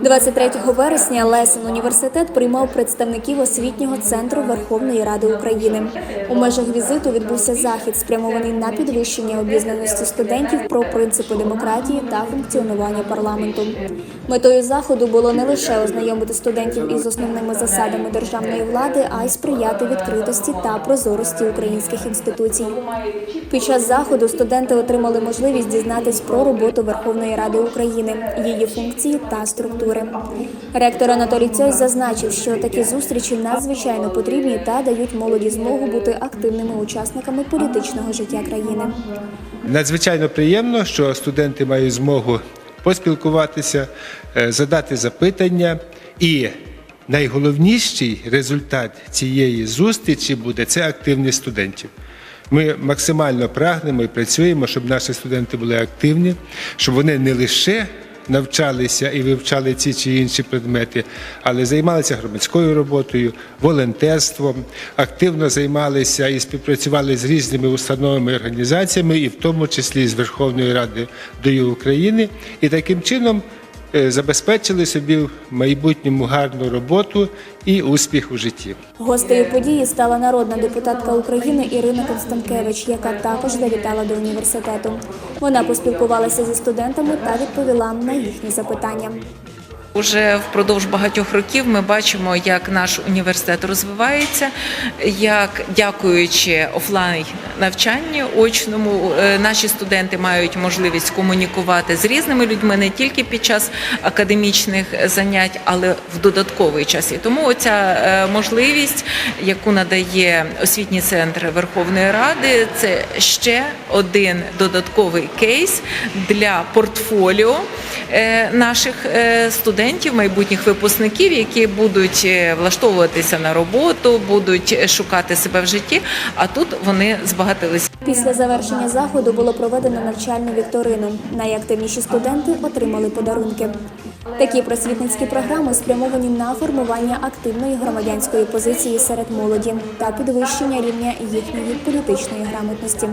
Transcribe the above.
23 вересня Лесен університет приймав представників освітнього центру Верховної Ради України. У межах візиту відбувся захід, спрямований на підвищення обізнаності студентів про принципи демократії та функціонування парламенту. Метою заходу було не лише ознайомити студентів із основними засадами державної влади, а й сприяти відкритості та прозорості українських інституцій. Під час заходу студенти отримали можливість дізнатись про роботу Верховної Ради України, її функції та структури. Ректор Анатолій Цьось зазначив, що такі зустрічі надзвичайно потрібні та дають молоді змогу бути активними учасниками політичного життя країни. Надзвичайно приємно, що студенти мають змогу поспілкуватися, е, задати запитання. І найголовніший результат цієї зустрічі буде це активність студентів. Ми максимально прагнемо і працюємо, щоб наші студенти були активні, щоб вони не лише навчалися і вивчали ці чи інші предмети, але займалися громадською роботою, волонтерством, активно займалися і співпрацювали з різними установами і організаціями, і в тому числі з Верховною Радою України, і таким чином забезпечили собі в майбутньому гарну роботу і успіх у житті. Гостею події стала народна депутатка України Ірина Констанкевич, яка також завітала до університету. Вона поспілкувалася зі студентами та відповіла на їхні запитання. Уже впродовж багатьох років ми бачимо, як наш університет розвивається, як дякуючи офлайн навчанню очному, е, наші студенти мають можливість комунікувати з різними людьми не тільки під час академічних занять, але в додатковий час. І тому оця е, можливість, яку надає освітній центр Верховної Ради, це ще один додатковий кейс для портфоліо наших е, студентів, майбутніх випускників, які будуть е, влаштовуватися на роботу, будуть шукати себе в житті. А тут вони збагатилися. Після завершення заходу було проведено навчальну вікторину. Найактивніші студенти отримали подарунки. Такі просвітницькі програми спрямовані на формування активної громадянської позиції серед молоді та підвищення рівня їхньої політичної грамотності.